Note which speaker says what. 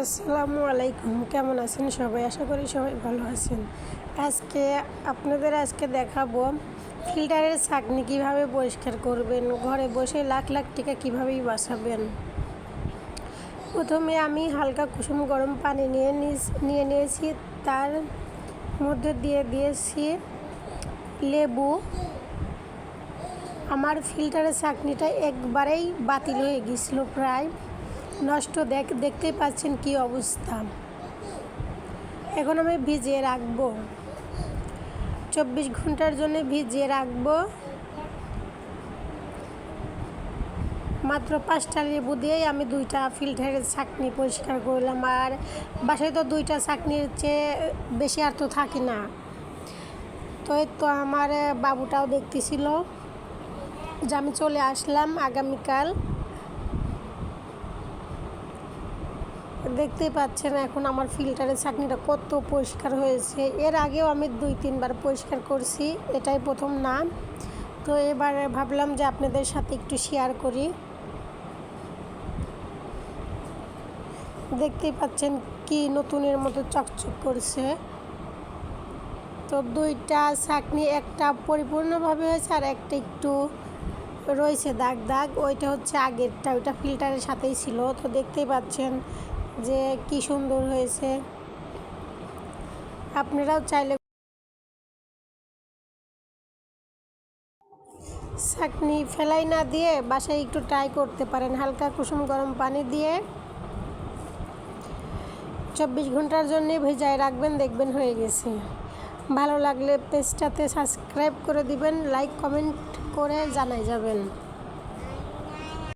Speaker 1: আসসালামু আলাইকুম, কেমন আছেন সবাই? আশা করি সবাই ভালো আছেন। আজকে আপনাদের আজকে দেখাবো ফিল্টারের ছাঁকনি কীভাবে পরিষ্কার করবেন, ঘরে বসে লাখ লাখ টিকা কীভাবেই বাঁচাবেন। প্রথমে আমি হালকা কুসুম গরম পানি নিয়ে নিয়ে নিয়েছি, তার মধ্যে দিয়ে দিয়েছি লেবু। আমার ফিল্টারের চাকনিটা একবারেই বাতিল হয়ে গেছিল প্রায়। নষ্ট দেখ, দেখতেই পাচ্ছেন কি অবস্থা। এখন আমি ভিজিয়ে রাখব। চব্বিশ ঘণ্টার জন্য ভিজিয়ে রাখব। মাত্র পাঁচটা লেবু দিয়েই আমি দুইটা ফিল্টারের চাকনি পরিষ্কার করলাম। আর বাসায় তো দুইটা চাকনির চেয়ে বেশি আর তো থাকে না। তো তো আমার বাবুটাও দেখতেছিল যে আমি চলে আসলাম আগামীকাল। দেখতেই পাচ্ছেন এখন আমার ফিল্টারের চাটনিটা কত পরিষ্কার হয়েছে। এর আগেও আমি দুই, তিনবার পরিষ্কার করছি, এটাই প্রথম না তো এবার ভাবলাম যে আপনাদের সাথে একটু শেয়ার করি। দেখতেই পাচ্ছেন কি নতুনের মতো চকচক করছে। তো দুইটা চাকনি একটা পরিপূর্ণভাবে হয়েছে আর একটা একটু রয়েছে দাগ দাগ, ওইটা হচ্ছে আগেরটা, ওইটা ফিল্টারের সাথেই ছিল। তো দেখতেই পাচ্ছেন যে কি সুন্দর হয়েছে। আপনারাও চাইলে চাকনি ফেলাই না দিয়ে বাসায় একটু ট্রাই করতে পারেন। হালকা কুসুম গরম পানি দিয়ে চব্বিশ ঘণ্টার জন্য ভেজায় রাখবেন, দেখবেন হয়ে গেছে। ভালো লাগলে পেজটাতে সাবস্ক্রাইব করে দিবেন লাইক কমেন্ট করে জানাই যাবেন।